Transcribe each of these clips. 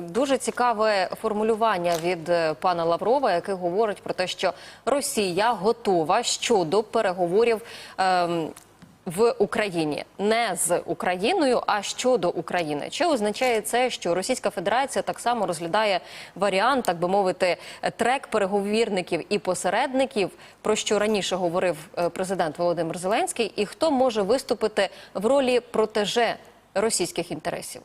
дуже цікаве формулювання від е, пана Лаврова, який говорить про те, що Росія готова щодо переговорів. ем, в Україні не з Україною, а щодо України. Чи означає це, що Російська Федерація так само розглядає варіант, так би мовити, трек переговірників і посередників, про що раніше говорив е, президент Володимир Зеленський, і хто може виступити в ролі протеже російських інтересів?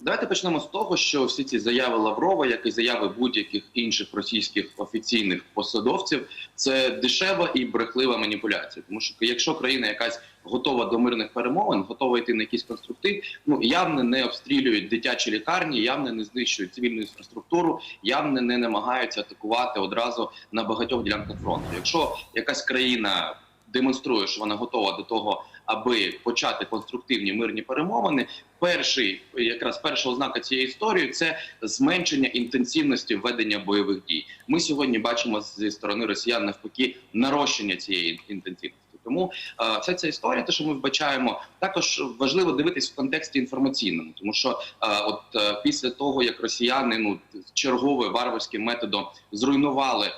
Давайте почнемо з того, що всі ці заяви Лаврова, як і заяви будь-яких інших російських офіційних посадовців, це дешева і брехлива маніпуляція. Тому що якщо країна якась готова до мирних перемовин, готова йти на якийсь конструктив, ну явно не обстрілюють дитячі лікарні, явно не знищують цивільну інфраструктуру, явно не намагаються атакувати одразу на багатьох ділянках фронту. Якщо якась країна демонструє, що вона готова до того, аби почати конструктивні мирні перемовини. Перший якраз перша ознака цієї історії це зменшення інтенсивності ведення бойових дій. Ми сьогодні бачимо зі сторони росіян навпаки нарощення цієї інтенсивності. Тому е, вся ця історія, те, що ми вбачаємо, також важливо дивитись в контексті інформаційному, тому що е, от е, після того як росіяни ну черговим варварським методом зруйнували е,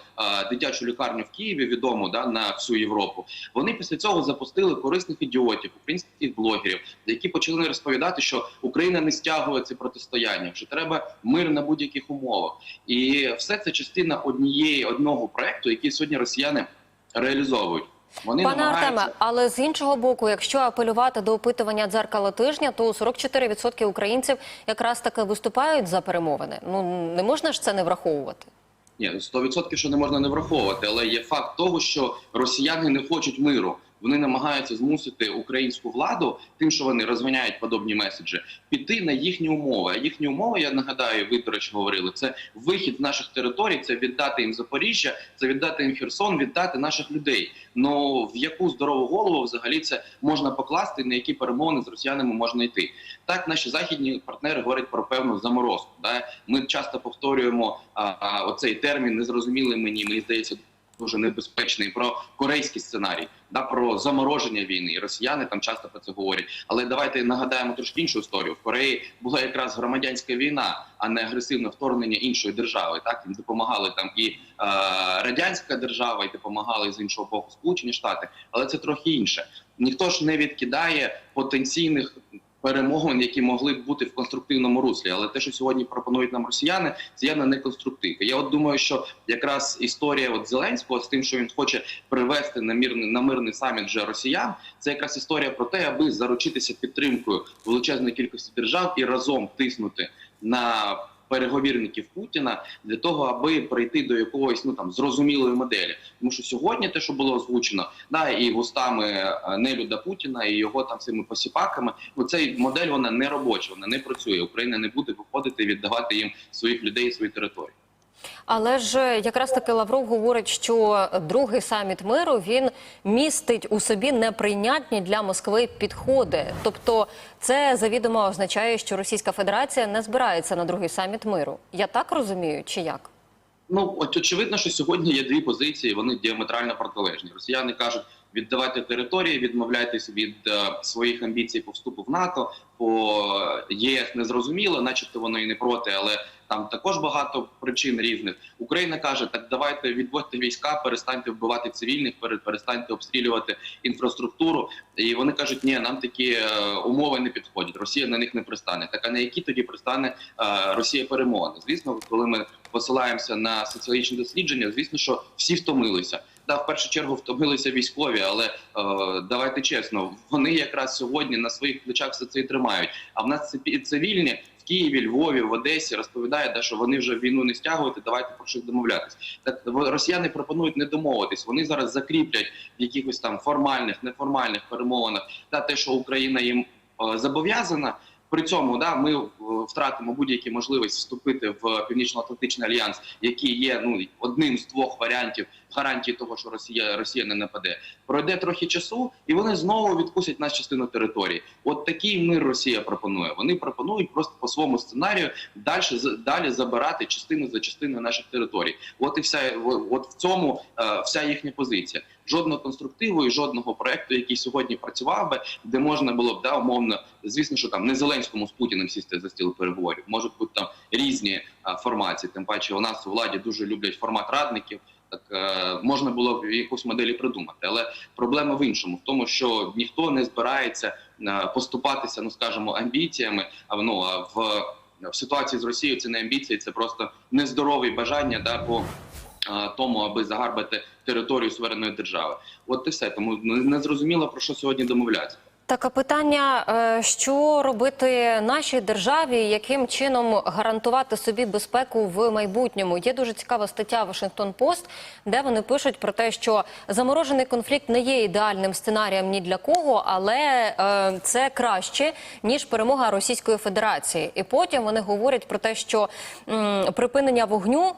дитячу лікарню в Києві, відому да на всю Європу. Вони після цього запустили корисних ідіотів, українських блогерів, які почали розповідати, що Україна не стягує це протистояння, що треба мир на будь-яких умовах, і все це частина однієї одного проекту, який сьогодні росіяни реалізовують. Вони Пане намагаються... Артеме, але з іншого боку, якщо апелювати до опитування дзеркала тижня, то 44% українців якраз таки виступають за перемовини. Ну не можна ж це не враховувати. Ні, 100% що не можна не враховувати, але є факт того, що росіяни не хочуть миру. Вони намагаються змусити українську владу, тим, що вони розвиняють подобні меседжі, піти на їхні умови. А їхні умови, я нагадаю, ви до речі говорили, це вихід з наших територій, це віддати їм Запоріжжя, це віддати їм Херсон, віддати наших людей. Ну в яку здорову голову взагалі це можна покласти, на які перемовини з росіянами можна йти. Так, наші західні партнери говорять про певну заморозку. Да? Ми часто повторюємо а, а, оцей термін, незрозумілий мені. Мені здається, дуже небезпечний про корейський сценарій, да про замороження війни. Росіяни там часто про це говорять. Але давайте нагадаємо трошки іншу історію. В Кореї була якраз громадянська війна, а не агресивне вторгнення іншої держави. Так їм допомагали там і е, радянська держава, і допомагали з іншого боку Сполучені Штати, але це трохи інше. Ніхто ж не відкидає потенційних перемовин, які могли б бути в конструктивному руслі. Але те, що сьогодні пропонують нам росіяни, це явно не конструктив. Я от думаю, що якраз історія от Зеленського з тим, що він хоче привести на мирний на мирний саміт вже росіян, це якраз історія про те, аби заручитися підтримкою величезної кількості держав і разом тиснути на переговірників Путіна для того, аби прийти до якогось ну там зрозумілої моделі, тому що сьогодні те, що було озвучено, да і вустами е, нелюда Путіна і його там цими посіпаками, ну цей модель вона не робоча, вона не працює. Україна не буде виходити і віддавати їм своїх людей і свої території. Але ж якраз таки Лавров говорить, що другий саміт миру він містить у собі неприйнятні для Москви підходи. Тобто, це завідомо означає, що Російська Федерація не збирається на другий саміт миру. Я так розумію, чи як? Ну от очевидно, що сьогодні є дві позиції. Вони діаметрально протилежні. Росіяни кажуть. Віддавайте території, відмовляйтесь від е, своїх амбіцій по вступу в НАТО. По ЄС не зрозуміло, начебто воно і не проти, але там також багато причин різних. Україна каже: так давайте відводьте війська, перестаньте вбивати цивільних, перестаньте обстрілювати інфраструктуру. І вони кажуть, ні, нам такі е, умови не підходять. Росія на них не пристане. Так а на які тоді пристане е, Росія перемовини? Звісно, коли ми посилаємося на соціологічні дослідження, звісно, що всі втомилися. Та в першу чергу втомилися військові, але е, давайте чесно, вони якраз сьогодні на своїх плечах все це і тримають. А в нас цивільні Києві, Львові, в Одесі розповідає, да, що вони вже війну не стягують, Давайте про щось домовлятись. Так росіяни пропонують не домовитись. Вони зараз закріплять в якихось там формальних, неформальних перемовинах та те, що Україна їм е, зобов'язана. При цьому да ми втратимо будь-які можливості вступити в північно-атлантичний альянс, який є ну одним з двох варіантів гарантії того, що Росія Росія не нападе. Пройде трохи часу, і вони знову відкусять нас частину території. От такий мир Росія пропонує. Вони пропонують просто по своєму сценарію далі далі забирати частину за частиною наших територій. От і вся от в цьому е, вся їхня позиція. Жодного конструктиву і жодного проекту, який сьогодні працював би, де можна було б да умовно, звісно, що там не Зеленському з Путіним сісти за стіл переговорів. Можуть бути там різні формації. Тим паче, у нас у владі дуже люблять формат радників. Так е, можна було б якусь моделі придумати, але проблема в іншому, в тому, що ніхто не збирається е, поступатися, ну скажімо, амбіціями. А ну а в, в ситуації з Росією це не амбіції, це просто нездорові бажання да по е, тому, аби загарбати територію суверенної держави. От і все. Тому не зрозуміло про що сьогодні домовляться. Так, а питання, е, що робити нашій державі, яким чином гарантувати собі безпеку в майбутньому? Є дуже цікава стаття Вашингтон Пост, де вони пишуть про те, що заморожений конфлікт не є ідеальним сценарієм ні для кого, але е, це краще ніж перемога Російської Федерації. І потім вони говорять про те, що припинення вогню е,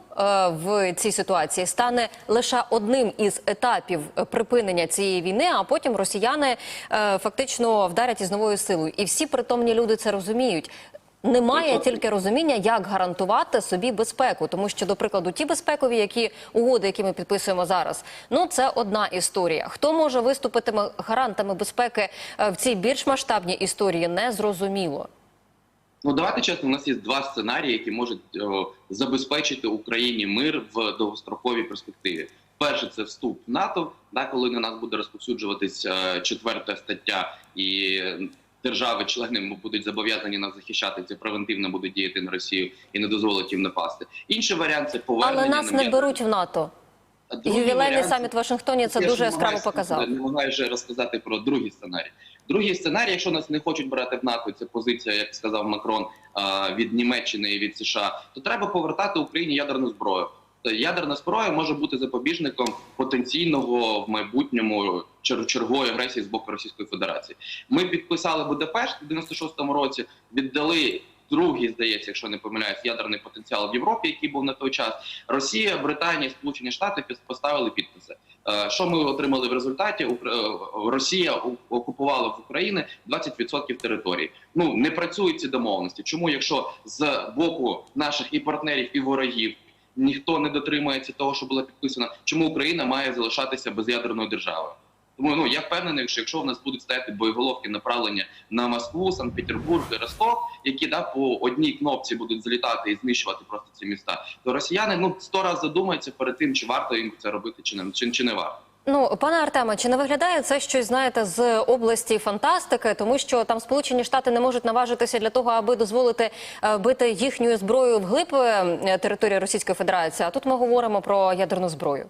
в цій ситуації стане лише одним із етапів припинення цієї війни, а потім росіяни е, фактично вдарять із новою силою. І всі притомні люди це розуміють. Немає тільки розуміння, як гарантувати собі безпеку, тому що, до прикладу, ті безпекові, які угоди, які ми підписуємо зараз, ну це одна історія. Хто може виступити гарантами безпеки е, в цій більш масштабній історії, не зрозуміло. Ну давайте чесно, у нас є два сценарії, які можуть о, забезпечити Україні мир в довгостроковій перспективі. Перше це вступ в НАТО, да, коли на нас буде розповсюджуватись е, четверта стаття, і держави-члени будуть зобов'язані нас захищати. Це превентивно буде діяти на Росію і не дозволить їм напасти. Інший варіант це повернення Але нас на не беруть в НАТО. Другий Ювілейний варіант саміт в Вашингтоні це дуже яскраво показав. Намагаюся розказати про другий сценарій. Другий сценарій, якщо нас не хочуть брати в НАТО, це позиція, як сказав Макрон, від Німеччини і від США, то треба повертати Україні ядерну зброю. Ядерна зброя може бути запобіжником потенційного в майбутньому чергової агресії з боку Російської Федерації. Ми підписали Будапешт в 96-му році, віддали другий, здається, якщо не помиляюсь, ядерний потенціал в Європі, який був на той час. Росія, Британія, Сполучені Штати поставили підписи. Е, Що ми отримали в результаті? Е, Росія окупувала в Україні 20% території. Ну не працюють ці домовленості. Чому, якщо з боку наших і партнерів, і ворогів ніхто не дотримується того, що було підписано, чому Україна має залишатися без'ядерною державою? Тому ну я впевнений, що якщо в нас будуть стояти боєголовки направлення на Москву, Санкт-Петербург і Ростов, які да по одній кнопці будуть злітати і знищувати просто ці міста, то росіяни ну сто разів задумаються перед тим, чи варто їм це робити, чи не чи, чи не варто. Ну, пане Артема, чи не виглядає це щось, знаєте, з області фантастики, тому що там Сполучені Штати не можуть наважитися для того, аби дозволити е, бити їхньою зброєю вглиб е, території Російської Федерації. А тут ми говоримо про ядерну зброю.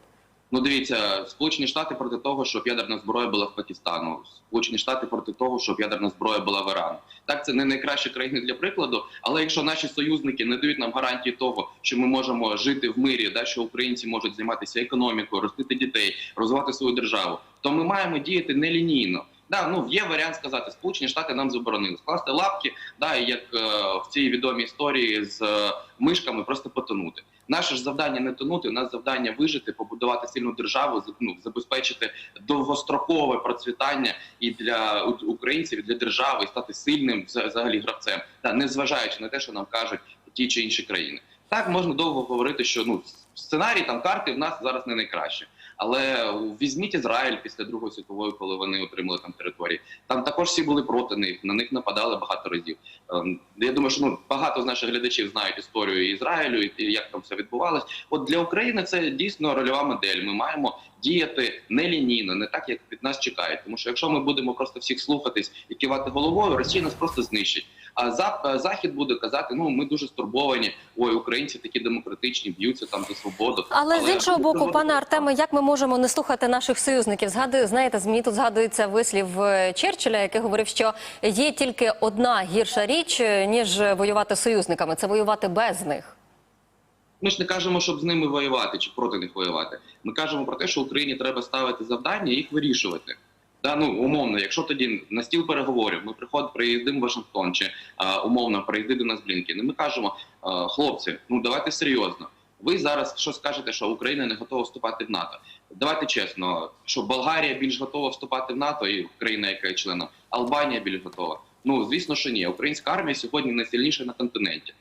Ну, дивіться, Сполучені Штати проти того, щоб ядерна зброя була в Пакистану. Сполучені Штати проти того, щоб ядерна зброя була в Іран. Так, це не найкращі країни для прикладу. Але якщо наші союзники не дають нам гарантії того, що ми можемо жити в мирі, да що українці можуть займатися економікою, ростити дітей, розвивати свою державу, то ми маємо діяти нелінійно. Да, ну є варіант сказати, Сполучені Штати нам заборонили скласти лапки, да, як е, в цій відомій історії з е, мишками просто потонути. Наше ж завдання не тонути, у нас завдання вижити, побудувати сильну державу, ну, забезпечити довгострокове процвітання і для українців, і для держави, і стати сильним вза- взагалі гравцем, та незважаючи на те, що нам кажуть ті чи інші країни. Так можна довго говорити, що ну сценарій там карти в нас зараз не найкраще. Але візьміть Ізраїль після Другої світової, коли вони отримали там території. Там також всі були проти них, на них нападали багато разів. Ем, Я думаю, що ну багато з наших глядачів знають історію Ізраїлю і як там все відбувалось. От для України це дійсно рольова модель. Ми маємо діяти нелінійно, не так як від нас чекають. Тому що якщо ми будемо просто всіх слухатись і кивати головою, Росія нас просто знищить. А захід буде казати: ну ми дуже стурбовані. Ой, українці такі демократичні, б'ються там за свободу. Але, з іншого боку, пане Артеме, як ми можемо не слухати наших союзників? Згадую, знаєте, з мені тут згадується вислів е, Черчилля, який говорив, що є тільки одна гірша річ е, ніж воювати з союзниками це воювати без них. Ми ж не кажемо, щоб з ними воювати чи проти них воювати. Ми кажемо про те, що Україні треба ставити завдання і їх вирішувати. Да, ну умовно, якщо тоді на стіл переговорів ми приходимо, приїздимо в Вашингтон чи а, умовно приїзди до нас Блінкін, ми кажемо, а, хлопці, ну давайте серйозно. Ви зараз що скажете, що Україна не готова вступати в НАТО? Давайте чесно, що Болгарія більш готова вступати в НАТО, і країна, яка є членом, Албанія більш готова. Ну звісно, що ні. Українська армія сьогодні найсильніша на континенті.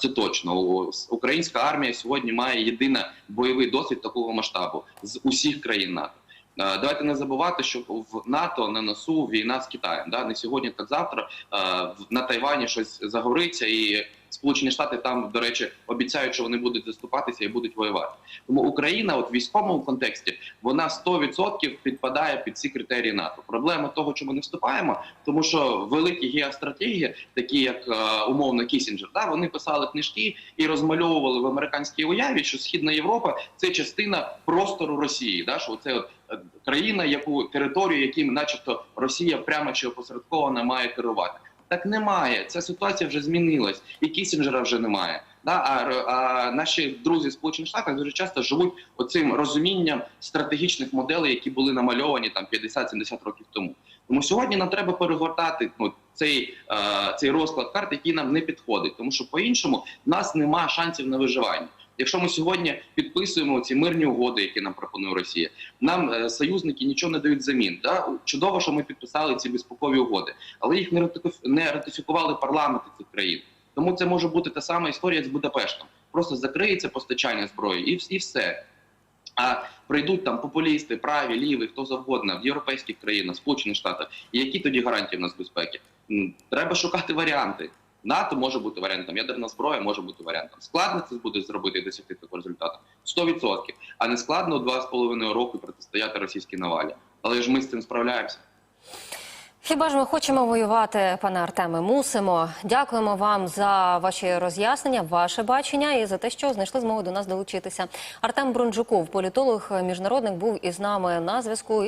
Це точно. Українська армія сьогодні має єдиний бойовий досвід такого масштабу з усіх країн НАТО. Давайте не забувати, що в НАТО на носу війна з Китаєм. Да? Не сьогодні, так завтра на Тайвані щось загориться, і Сполучені Штати там, до речі, обіцяють, що вони будуть заступатися і будуть воювати. Тому Україна, от в військовому контексті, вона 100% підпадає під ці критерії НАТО. Проблема того, чому не вступаємо, тому що великі геостратегії, такі як е, умовно Кісінджер, да, вони писали книжки і розмальовували в американській уяві, що Східна Європа це частина простору Росії. Да, що це от е, країна, яку територію, яким, начебто, Росія прямо чи опосередковано має керувати. Так немає. Ця ситуація вже змінилась, і Кісінджера вже немає. Да? А, а наші друзі Сполучених Штатах дуже часто живуть оцим розумінням стратегічних моделей, які були намальовані там 50-70 років тому. Тому сьогодні нам треба перегортати ну, цей, е, цей розклад карт, який нам не підходить, тому що по-іншому в нас немає шансів на виживання. Якщо ми сьогодні підписуємо ці мирні угоди, які нам пропонує Росія, нам е, союзники нічого не дають замін. Чудово, що ми підписали ці безпекові угоди, але їх не ратифі- ратифікували парламенти цих країн. Тому це може бути та сама історія з Будапештом. Просто закриється постачання зброї і все. А прийдуть там популісти, праві, ліві, хто завгодно в європейських країнах, Сполучених Штатах. І які тоді гарантії в нас безпеки? Треба шукати варіанти. НАТО може бути варіантом, ядерна зброя може бути варіантом. Складно це буде зробити і досягти такого результату 100%. А не складно два з половиною роки протистояти російській навалі. Але ж ми з цим справляємося. Хіба ж ми хочемо воювати, пане Артеме? Мусимо. Дякуємо вам за ваші роз'яснення, ваше бачення і за те, що знайшли змогу до нас долучитися. Артем Брунджуков, політолог, міжнародник, був із нами на зв'язку.